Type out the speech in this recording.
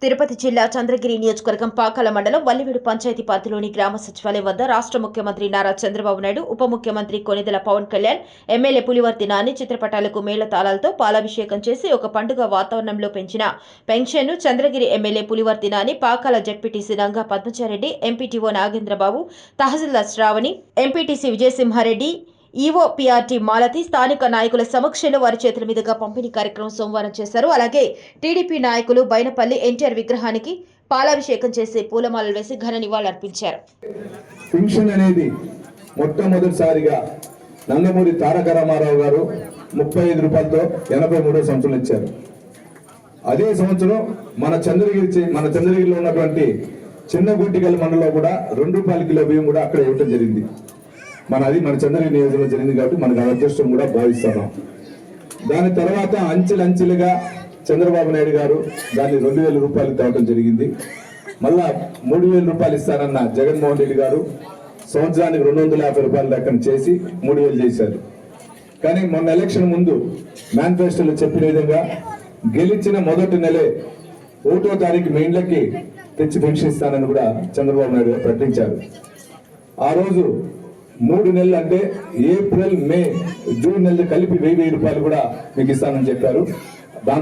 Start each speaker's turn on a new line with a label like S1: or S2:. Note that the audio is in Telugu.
S1: తిరుపతి జిల్లా చంద్రగిరి నియోజకవర్గం పాకాల మండలం వల్లివేడు పంచాయతీ పరిధిలోని గ్రామ సచివాలయం వద్ద రాష్ట్ర ముఖ్యమంత్రి నారా చంద్రబాబు నాయుడు ఉప ముఖ్యమంత్రి కొనిదెల పవన్ కళ్యాణ్ ఎమ్మెల్యే పులివర్తి నాని చిత్రపటాలకు మేళతాళాలతో పాలాభిషేకం చేసి ఒక పండుగ వాతావరణంలో పెంచిన పెన్షన్ను Chandragiri MLA Pulivarthi Nani Pakala ZPTC Ranga Padmachareddy MPDO Nagendrababu తహసీల్దార్ Sravani MPTC Vijayasimhareddy EO PRT Malathi స్థానిక నాయకుల సమక్షంలో వారి చేతుల మీదుగా పంపిణీ కార్యక్రమం సోమవారం చేశారు. అలాగే టీడీపీ నాయకులు బైనపల్లి ఎన్టీఆర్ విగ్రహానికి పాలాభిషేకం చేసి పూలమాలలు వేసి ఘన నివాళులర్పించారు
S2: పెన్షన్ అనేది మొట్టమొదటిసారిగా నందమూరి తారక రామారావు గారు ముప్పై ఐదు రూపాయలతో ఎనభై మూడో సంవత్సరం ఇచ్చారు. అదే సంవత్సరం మన చంద్రగిరి మన చంద్రగిరిలో ఉన్నటువంటి చిన్న గుంటికల్ మండలంలో కూడా రెండు రూపాయల కిలో బియ్యం కూడా అక్కడ ఇవ్వటం జరిగింది. మన అది మన చంద్రగిరి నియోజకవర్గం జరిగింది కాబట్టి మనకు అదృష్టం కూడా భావిస్తున్నాం దాని తర్వాత అంచెలంచెలుగా చంద్రబాబు నాయుడు గారు దాన్ని రెండు వేల రూపాయలు తేవటం జరిగింది. మళ్ళా మూడు వేల రూపాయలు ఇస్తానన్న జగన్మోహన్ రెడ్డి గారు సంవత్సరానికి రెండు వందల యాభై రూపాయల లెక్కన చేసి మూడు వేలు చేశారు. కానీ మొన్న ఎలక్షన్ ముందు మేనిఫెస్టోలో చెప్పిన విధంగా గెలిచిన మొదటి నెలే ఒకటో తారీఖు మీ ఇండ్లకి తెచ్చి పెన్షన్ ఇస్తానని కూడా చంద్రబాబు నాయుడు గారు ప్రకటించారు. ఆ రోజు మూడు నెలలు అంటే ఏప్రిల్ మే జూన్ నెలలు కలిపి వెయ్యి వెయ్యి రూపాయలు కూడా మీకు ఇస్తానని చెప్పారు.